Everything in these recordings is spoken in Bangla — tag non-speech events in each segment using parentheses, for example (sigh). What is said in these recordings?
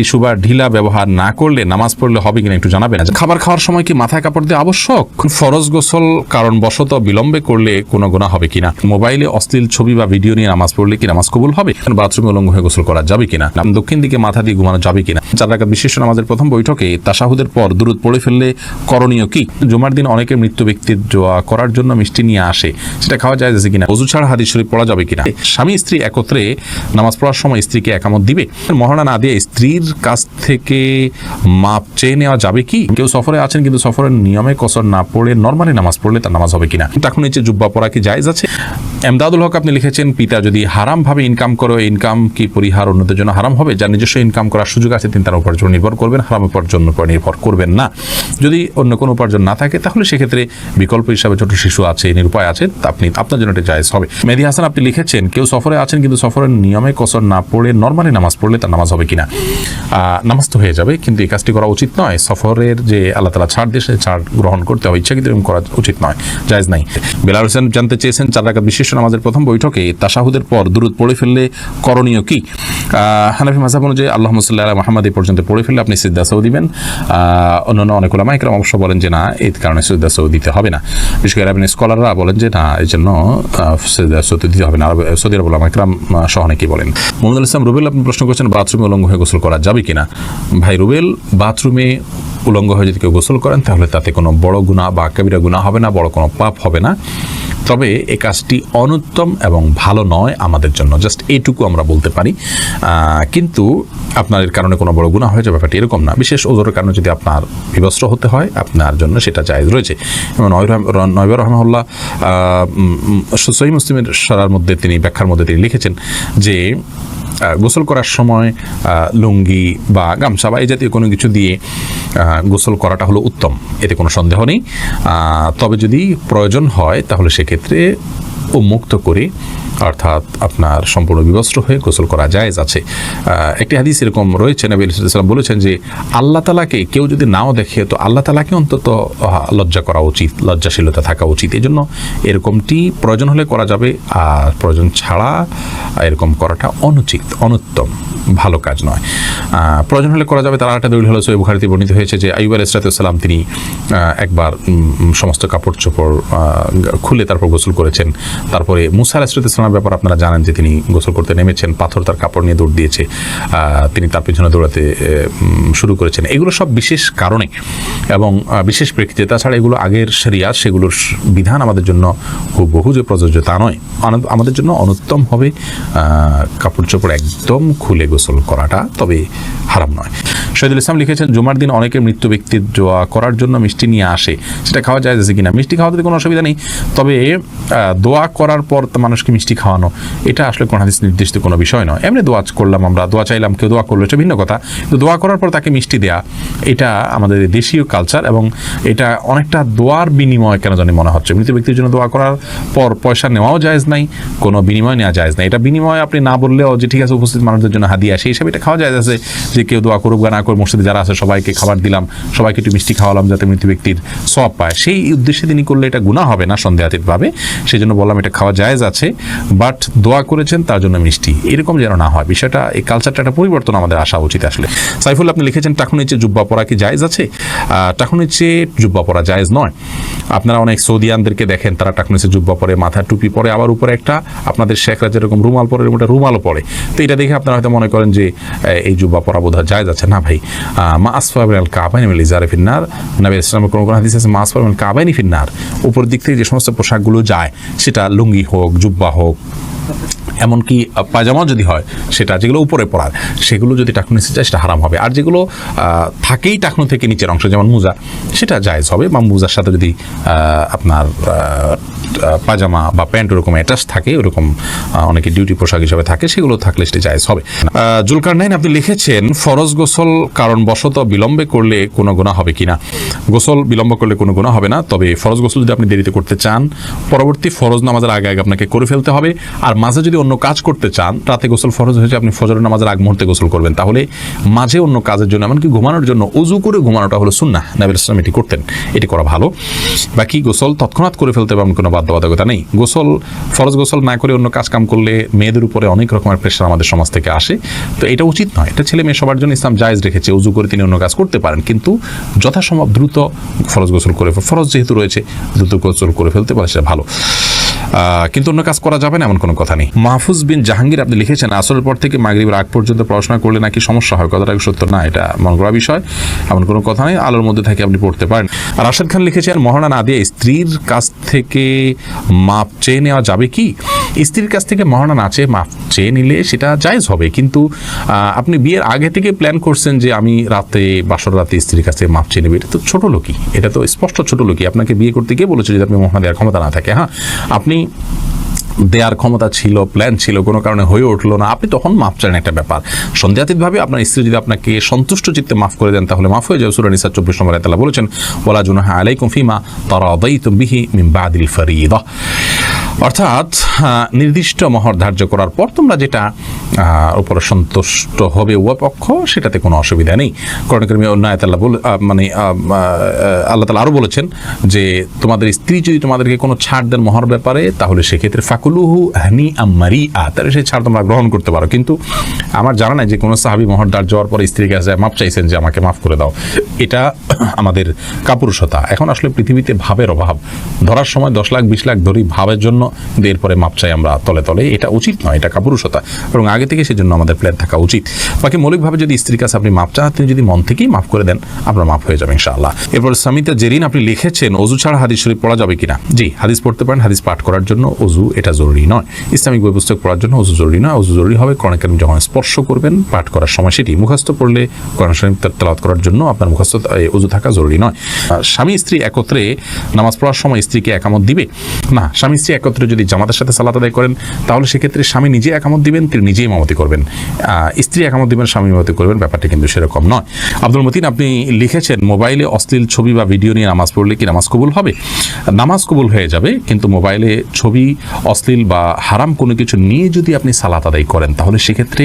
টিস্যু বা ঢিলা ব্যবহার না করলে নামাজ পড়লে হবে কিনা একটু জানাবেন? খাবার খাওয়ার সময় কি মাথায় কাপড় দিয়ে আবশ্যক? ফরজ গোসল কারণ বশত বিলম্বে করলে কোনো গোনা হবে কিনা? মোবাইলে অশ্লীল ছবি বা ভিডিও নিয়ে নামাজ পড়লে কি নামাজ কবুল হবে? বাথরুমে উলঙ্গ হয়ে গোসল করা যাবে কিনা? দক্ষিণ দিকে মাথা দিয়ে ঘুমানো যাবে কিনা? চার রাকাত বিশিষ্ট নামাজের প্রথম বৈঠকে তাসাহুদের পর দূরত পড়ে ফেললে করণীয় কি? জুমার দিন অনেকে মৃত্যু ব্যক্তির দোয়া করার জন্য মিষ্টি নিয়ে আসে। সেটা খাওয়া যায় যাচ্ছে কিনা? অজু ছাড়া হাদিস শরীফ পড়া যাবে কিনা? স্বামী স্ত্রী একত্রে নামাজ পড়ার সময় স্ত্রীকে একামত দিবে। মহারণা না দিয়ে স্ত্রীর কাছ থেকে মাপ চেয়ে নেওয়া যাবে কি? কেউ সফরে আছেন কিন্তু সফরের নিয়মে কসর না পড়ে নর্মালি নামাজ পড়লে তার নামাজ হবে কিনা? তখন নিচে জুব্বা পড়া কি জায়েজ আছে? এমদাদুল হক আপনি লিখেছেন, পিতা যদি হারাম ভাবে ইনকাম করে ইনকাম কি পরিহার অন্যদের জন্য হারাম হবে? যার নিজস্ব ইনকাম করার সুযোগ আছে, তিনি তার উপার্জন নির্ভর করবেন, হারাম উপার্জন উপর নির্ভর করবেন না। যদি অন্য কোনো উপার্জন না থাকে, তাহলে সেক্ষেত্রে বিকল্প হিসাবে ছোট শিশু আছে, নিরুপায় আছে আপনি, আপনার জন্য এটা জায়েজ হবে। মেহেদি হাসান আপনি লিখেছেন, কেউ সফরে আছেন কিন্তু সফরের নিয়মে কসর না পড়ে নর্মালি নামাজ পড়লে তার নামাজ হবে কিনা? আহ, নামাজ তো হয়ে যাবে কিন্তু এই কাজটি করা উচিত নয়। সফরের যে আল্লাহ তালা ছাড় দিয়ে ছাড় গ্রহণ করতে হবে ইচ্ছা কিন্তু এরকম করা উচিত নয় জায়জ নাই। বেলাল হোসেন জানতে চেয়েছেন চার রাখা বিশিষ্ট নামাজের প্রথম বৈঠকে তাসাহুদের পর দূরত পড়ে ফেললে করণীয় কি? হানাফি মাসাব অনুযায়ী আল্লাহ মুসাল্লাহ মোহাম্মদ এই পর্যন্ত পড়ে ফেললে আপনি সিদ্ধা সৌ দিবেন। অন্যান্য অনেক ওলামা একরাম অবশ্য বলেন যে না, এই কারণে সিদ্ধা সৌ দিতে হবে না। বিশেষ করে আরবিন স্কলাররা বলেন যে না, এই জন্য সিদ্ধা সৌ দিতে হবে না। সৌদি আরব ওলামা একরাম সহ অনেকেই বলেন। মোহাম্মদ ইসলাম রুবেল আপনি প্রশ্ন করছেন, বাথরুমে উলঙ্গ হয়ে গোসল করা যাবে কিনা? ভাই রুবেল, বাথরুমে উলঙ্গ হয়ে যদি কেউ গোসল করেন, তাহলে তাতে কোনো বড় গুণা বা কবিরা গুণা হবে না, বড় কোনো পাপ হবে না। তবে এ কাজটি অনুত্তম এবং ভালো নয় আমাদের জন্য। জাস্ট এইটুকু আমরা বলতে পারি। কিন্তু আপনার এর কারণে কোনো বড় গুণা হয়ে যাবে ব্যাপারটি এরকম না। বিশেষ ওজোরের কারণে যদি আপনার বিবস্ত্র হতে হয়, আপনার জন্য সেটা জায়েজ রয়েছে। এবং নয়ব রহমাল্লাহ সহি মুসলিমের সারার মধ্যে তিনি ব্যাখ্যার মধ্যে তিনি লিখেছেন যে গোসল করার সময় লুঙ্গি বা গামছা বা এই জাতীয় কোনো কিছু দিয়ে গোসল করাটা হলো উত্তম, এতে কোনো সন্দেহ নেই। তবে যদি প্রয়োজন হয়, তাহলে সেক্ষেত্রে উন্মুক্ত করে অর্থাৎ আপনার সম্পূর্ণ বিবস্ত্র হয়ে গোসল করা জায়েজ আছে। একটি হাদিস এরকম রয়েছে, নবী সাল্লাম বলেছেন যে, আল্লাহ তালাকে কেউ যদি নাও দেখে, তো আল্লাহ তালাকে অন্তত লজ্জা করা উচিত, লজ্জাশীলতা থাকা উচিত। এই জন্য এরকমটি প্রয়োজন হলে করা যাবে, আর প্রয়োজন ছাড়া এরকম করাটা অনুচিত, অনুত্তম। ভালো কাজ নয়। প্রয়োজন হলে করা যাবে, তার একটা দলিল হলো সৈয় বুখারিতে বর্ণিত হয়েছে যে আইব আল ইসরাতাম তিনি একবার সমস্ত কাপড় চোপড় খুলে তারপর গোসল করেছেন। তারপরে মুসা আল ইসরাতামের ব্যাপার আপনারা জানেন যে তিনি গোসল করতে নেমেছেন, পাথর তার কাপড় নিয়ে দৌড় দিয়েছে তিনি তার পিছনে দৌড়াতে শুরু করেছেন। এগুলো সব বিশেষ কারণে এবং বিশেষ প্রেক্ষিতে, তাছাড়া এগুলো আগের সেরিয়া সেগুলোর বিধান আমাদের জন্য খুব বহু যে প্রযোজ্য তা নয়। আমাদের জন্য অনুত্তম হবে কাপড় চোপড় একদম খুলে গোসল করাটা তবে হারাম নয়। শহীদুল ইসলাম লিখেছেন, জুমার দিন অনেকে মৃত্যু ব্যক্তির দোয়া করার জন্য মিষ্টি নিয়ে আসে। সেটা খাওয়া যায় আছে কিনা? মিষ্টি খাওয়াতে কোনো অসুবিধা নেই। তবে দোয়া করার পর মানুষকে মিষ্টি খাওয়ানো, এটা আসলে কোনো হাদিস নির্দিষ্ট কোনো বিষয় নয়। এমনি দোয়া করলাম আমরা, দোয়া চাইলাম, কেউ দোয়া করল, এটা ভিন্ন কথা। কিন্তু দোয়া করার পর তাকে মিষ্টি দেয়া, এটা আমাদের দেশীয় কালচার এবং এটা অনেকটা দোয়ার বিনিময় কেন জানি মনে হচ্ছে। মৃত ব্যক্তির জন্য দোয়া করার পর পয়সা নেওয়াও জায়েজ নাই, কোনো বিনিময় নেওয়া জায়েজ নাই। এটা বিনিময় আপনি না বললেও যে ঠিক আছে, উপস্থিত মানুষদের জন্য হাদিয়া, সেই হিসাবে এটা খাওয়া যায় আছে যে কেউ দোয়া করুক বা না করে মসজিদে যারা আছে সবাইকে খাবার দিলাম সবাইকে একটু মিষ্টি খাওয়ালাম যাতে মৃত ব্যক্তির সব পায়। সেই উদ্দেশ্যে তিনি করলে এটা গুণা হবে না সন্দেহাতীতভাবে। সেই জন্য বললাম এটা খাওয়া জায়েজ আছে বাট দোয়া করেছেন তার জন্য মিষ্টি। এরকম যেন না হয়। বিষয়টা এই কালচারটা একটা পরিবর্তন আমাদের আসা উচিত আসলে। সাইফুল আপনি লিখেছেন টাকুন নিচে জুব্বা পরা কি জায়েজ আছে? আহ, টাকুন নিচে জুব্বা পরা জায়েজ নয়। আপনারা অনেক সৌদিয়ানদেরকে দেখেন তারা টাকুন নিচে জুব্বা পরে মাথায় টুপি পরে। আবার উপরে একটা আপনাদের শেখরা যেরকম রুমাল পরে একটা রুমালও পরে। তো এটা দেখে আপনারা হয়তো মনে করেন যে এই জুব্বা পরা বোধহয় জায়েজ আছে। না ভাই মা আসফা আল কাবাইনি মিল ইজারে ফিন্নার। নবী ইসলামের কোনো কোনো হাদিস আছে মা আল কাবাইনি ফিন্নার? উপর দিক থেকে যে সমস্ত পোশাকগুলো যায় সেটা লুঙ্গি হোক জুব্বা হোক এমনকি আহ, পায়জামাও যদি হয় সেটা যেগুলো উপরে পড়ার সেগুলো যদি টাকনু নিচে যায় সেটা হারাম হবে। আর যেগুলো থাকেই টাকনু থেকে নিচের অংশ যেমন মোজা সেটা জায়েজ হবে। বা মোজার সাথে যদি আপনার পাজামা বা প্যান্ট ওরকম অ্যাটাচ থাকে, ওরকম অনেকে ডিউটি পোশাক হিসাবে থাকে, সেগুলো থাকলে সেটা জায়েজ হবে। জুলকার নাইন, আপনি লিখেছেন, ফরজ গোসল কারণ বশত বিলম্বে করলে কোনো গুণা হবে কিনা? গোসল বিলম্ব করলে কোনো গুণা হবে না, তবে ফরজ গোসল যদি আপনি দেরিতে করতে চান, পরবর্তী ফরজ নামাজের আগে আগে আপনাকে করে ফেলতে হবে। আর মাঝে যদি অন্য কাজ করতে চান, রাতে গোসল ফরজ হয়েছে, আপনি ফজর নামাজের আগ মুহূর্তে গোসল করবেন। তাহলে মাঝে অন্য কাজের জন্য, এমনকি ঘুমানোর জন্য উজু করে ঘুমানোটা হলো সুন্না নাবিল ইসলাম এটি করতেন। এটি করা ভালো। বাকি গোসল তৎক্ষণাৎ করে ফেলতে পারবেন কোনো বাধা বাধ্যবাধকতা নেই। গোসল, ফরজ গোসল না করে অন্য কাজ কাম করলে মেয়েদের উপরে অনেক রকমের প্রেশার আমাদের সমাজ থেকে আসে। তো এটা উচিত নয়। এটা ছেলে মেয়ে সবার জন্য ইসলাম জায়েজ রেখেছে। উজু করে তিনি অন্য কাজ করতে পারেন। কিন্তু যথাসম্ভব দ্রুত ফরজ গোসল করে ফরজ যেহেতু রয়েছে, দ্রুত গোসল করে ফেলতে পারে সেটা ভালো। কিন্তু অন্য কাজ করা যাবে না, এমন কোনো কথা নেই। মাহফুজ বিন জাহাঙ্গীর আপনি লিখেছেন, আসরের পর থেকে মাগরীবের আগ পর্যন্ত পড়াশোনা করলে নাকি সমস্যা হয়? কথাটা সত্য? না, এটা মন করা বিষয়, এমন কোনো কথা নেই। আলোর মধ্যে থাকে আপনি পড়তে পারেন। আর রাশেদ খান লিখেছেন, মহানা না দিয়ে স্ত্রীর কাছ থেকে মাপ চেয়ে নেওয়া যাবে কি? স্ত্রীর কাছ থেকে মহানা না চেয়ে মাপ চেয়ে নিলে সেটা জায়েজ হবে। কিন্তু আপনি বিয়ের আগে থেকে প্ল্যান করছেন যে আমি রাতে, বাসর রাতে স্ত্রীর কাছে মাপ চেয়ে নেবে। এটা তো ছোট লোকই। এটা তো স্পষ্ট ছোট লোকই। আপনাকে বিয়ে করতে গিয়ে বলেছে যদি আপনি মহানা দেওয়ার ক্ষমতা না থাকে। হ্যাঁ আপনি দেওয়ার ক্ষমতা ছিল প্ল্যান ছিল, কোনো কারণে হয়ে উঠল না। আপনি তখন মাফ চান একটা ব্যাপার। সন্দেহাতীতভাবে আপনার স্ত্রী যদি আপনাকে সন্তুষ্ট চিত্তে মাফ করে দেন, তাহলে মাফ হয়ে যাবে। সুরা নিসা চব্বিশ নম্বর তালা বলেছেন ওলা জুনাহা আলাইকুম ফিমা তারা বিহি মিন বাদিল ফরিদা। অর্থাৎ নির্দিষ্ট মহর ধার্য করার পর তোমরা যেটা উপরে সন্তুষ্ট হবে উভয় পক্ষ, সেটাতে কোনো অসুবিধা নেই। করণকর্মী অন্য আয়াতাল্লাহ বলে মানে আল্লাহ তালা আরও বলেছেন যে, তোমাদের স্ত্রী যদি তোমাদেরকে কোনো ছাড় দেন মহর ব্যাপারে, তাহলে সেক্ষেত্রে ফাকুলুহু হানি আমারি আ, তাহলে সেই ছাড় তোমরা গ্রহণ করতে পারো। কিন্তু আমার জানা নাই যে কোনো সাহাবি মহর দাঁড় যাওয়ার পর স্ত্রীর কাছে মাপ চাইছেন যে আমাকে মাফ করে দাও। এটা (clears throat) আমাদের কাপুরুষতা। এখন আসলে পৃথিবীতে ভাবের অভাব। ধরার সময় দশ লাখ, বিশ লাখ ধরি ভাবের জন্য কিন্তু এরপরে মাপ চাই আমরা তলে তলে। এটা উচিত নয়, এটা কাপুরুষতা। এবং আগে থেকে সেজন্য আমাদের প্ল্যান থাকা উচিত। বাকি মৌলিকভাবে যদি স্ত্রীর কাছে আপনি মাপ চান তিনি যদি মন থেকেই মাফ করে দেন, আপনার মাফ হয়ে যাবে ইনশাআল্লাহ। এরপর সামিতা জেরিন, আপনি লিখেছেন, অজু ছাড়া হাদিস শরীফ পড়া যাবে কিনা? জি, হাদিস পড়তে পারেন, হাদিস পাঠ করার জন্য অজু এটা জরুরি নয়। ইসলামিক বই পুস্তক পড়ার জন্য অজু জরুরি নয়, অজু জরুরি হবে কোরআন কারিম যখন স্পর্শ করবেন, পাঠ করার সময় সেটি। মুখস্থ পড়লে কোরআন শরীফ তেলাওয়াত করার জন্য আপনার মুখস্থ অজু থাকা জরুরি নয়। স্বামী স্ত্রী একত্রে নামাজ পড়ার সময় স্ত্রীকে একামত দিবে? না, স্বামী স্ত্রী একত্রে যদি জামাতের সাথে সালাত আদায় করেন, তাহলে সেক্ষেত্রে স্বামী নিজে একামত দিবেন, তিনি নিজেই ইমামতি করবেন। স্ত্রী একামত দিবেন, স্বামী ইমামতি করবেন, ব্যাপারটা কিন্তু সেরকম নয়। আব্দুল মতিন, আপনি লিখেছেন, মোবাইলে অশ্লীল ছবি বা ভিডিও নিয়ে নামাজ পড়লে কি নামাজ কবুল হবে? নামাজ কবুল হয়ে যাবে, কিন্তু মোবাইলে ছবি, অশ্লীল বা হারাম কোনো কিছু নিয়ে যদি আপনি সালাত আদায় করেন, তাহলে সেক্ষেত্রে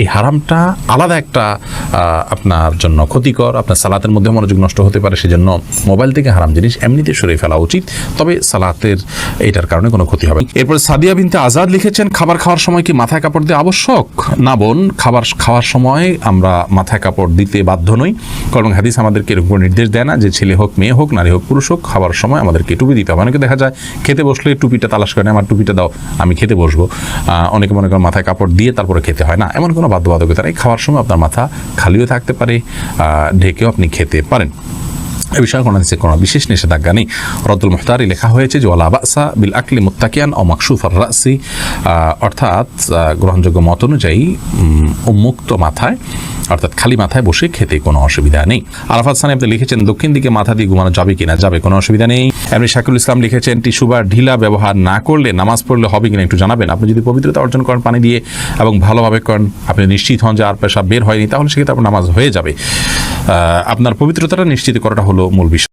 এই হারামটা আলাদা একটা আপনার জন্য ক্ষতিকর। আপনার সালাতের মধ্যে মনোযোগ নষ্ট হতে পারে, সেজন্য মোবাইল থেকে হারাম জিনিস এমনিতে সরিয়ে ফেলা উচিত। তবে সালাতের এটার কারণে কোনো ক্ষতি হবে এরপরে সাদিয়া বিনতে আজাদ লিখেছেন, খাবার খাওয়ার সময় কি মাথায় কাপড় দেওয়া আবশ্যক? না বোন, খাবার খাওয়ার সময় আমরা মাথায় কাপড় দিতে বাধ্য নই। কারণ হাদিস আমাদেরকে এরকম নির্দেশ দেয় না যে ছেলে হোক, মেয়ে হোক, নারী হোক, পুরুষ হোক, খাবার সময় আমাদেরকে টুপি দিতে হবে। অনেকে দেখা যায়, খেতে বসলে টুপিটা তালাশ করে আমার টুপিটা দাও, আমি খেতে বসবো। অনেকে মনে করেন মাথায় কাপড় দিয়ে তারপরে খেতে হয়। না, এমন কোনো বাধ্যবাধকতা নেই। খাওয়ার সময় আপনার মাথা খালিও থাকতে পারে ঢেকেও আপনি খেতে পারেন। এ বিষয়ে কোনো দিচ্ছে কোনো বিশেষ নিষেধাজ্ঞা নেই। রদ্দুল মুখতারি লেখা হয়েছে যে, ওয়ালা বাসা বিল আকলি মুত্তাকিয়ান ও মাকসুফ রাসি। অর্থাৎ গ্রহণযোগ্য মত অনুযায়ী উন্মুক্ত মাথায়, অর্থাৎ খালি মাথায় বসে খেতে কোনো অসুবিধা নেই। আরাফাত সানি আপনি লিখেছেন, দক্ষিণ দিকে মাথা দিয়ে ঘুমানো যাবে কিনা? যাবে, কোনো অসুবিধা নেই। এমনি শাকুল ইসলাম লিখেছেন, টিস্যু বা ঢিলা ব্যবহার না করলে নামাজ পড়লে হবে কিনা একটু জানাবেন। আপনি যদি পবিত্রতা অর্জন করেন পানি দিয়ে এবং ভালোভাবে করেন, আপনি নিশ্চিত হন যে আর পেশা বের হয়নি, তাহলে সেক্ষেত্রে আপনার নামাজ হয়ে যাবে। আপনার পবিত্রতাটা নিশ্চিত করাটা হলো মূল বিষয়।